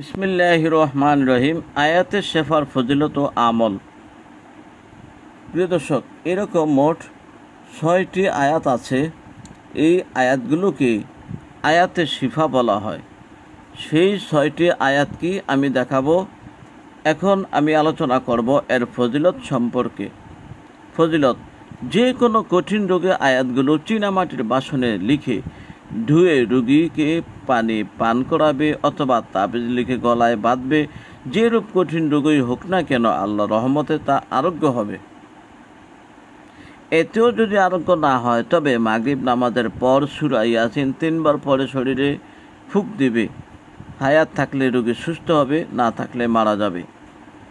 বিসমিল্লাহ রহমান রহিম। আয়াতের শেফার ফজিলত ও আমল। প্রিয় দর্শক, এরকম মোট ছয়টি আয়াত আছে। এই আয়াতগুলোকে আয়াতের শিফা বলা হয়। সেই ছয়টি আয়াত কি আমি দেখাবো। এখন আমি আলোচনা করব এর ফজিলত সম্পর্কে। ফজিলত, যে কোনো কঠিন রোগে আয়াতগুলো চীনামাটির বাসনে লিখে ধুয়ে রুগীকে পানি পান করাবে অথবা তাবিজ লিখে গলায় বাঁধবে। যে রূপ কঠিন রোগই হোক না কেন, আল্লাহ রহমতে তা আরোগ্য হবে। এতেও যদি আরোগ্য না হয়, তবে মাগরিব নামাজের পর সুরা ইয়াসিন তিনবার পরে শরীরে ফুক দিবে। হায়াত থাকলে রোগী সুস্থ হবে, না থাকলে মারা যাবে।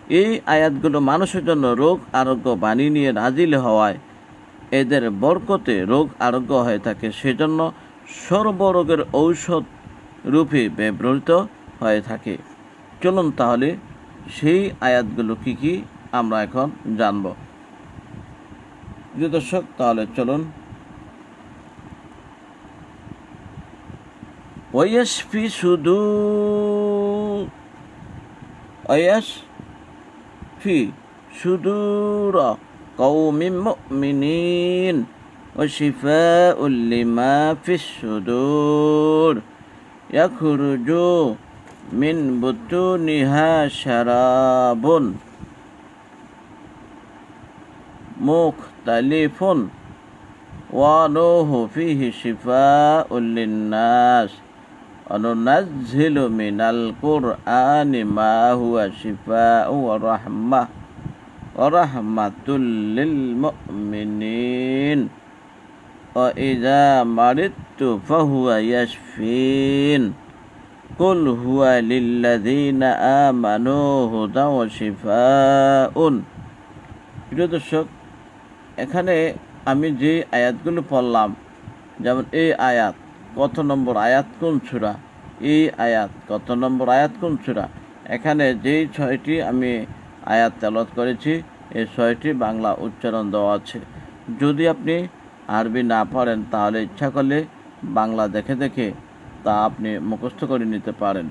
এই আয়াতগুলো মানুষের জন্য রোগ আরোগ্য বাণী নিয়ে নাজিল হওয়ায় এদের বরকতে রোগ আরোগ্য হয়ে থাকে। সেজন্য সর্বরোগের ঔষধ রূপে ব্যবহৃত হয়ে থাকে। চলুন তাহলে সেই আয়াতগুলো কি কি আমরা এখন জানব। দর্শক, তাহলে চলুন। ওয়াসফি শুধু ওয়েস ফি সুদূর কৌমিমিন وشفاء لما في الصدور. يخرج من بطونها شراب مختلف ونوه فيه شفاء للناس. وننزل من القرآن ما هو شفاء ورحمة ورحمة للمؤمنين. وإذا مرضت فهو يشفين قل هو للذين آمنوا هدى وشفاء প্রিয় দর্শক এখানে আমি যে আয়াতগুলো পড়লাম যেমন এই আয়াত কত নম্বর আয়াত কোন ছুরা এই আয়াত কত নম্বর আয়াত কোন ছুরা এখানে যেই ছয়টি আমি আয়াত তেলত করেছি এই ছয়টি বাংলা উচ্চারণ দেওয়া আছে যদি আপনি আরবি না পারেন তাহলে ইচ্ছা করলে বাংলা দেখে দেখে তা আপনি মুখস্থ করে নিতে পারেন।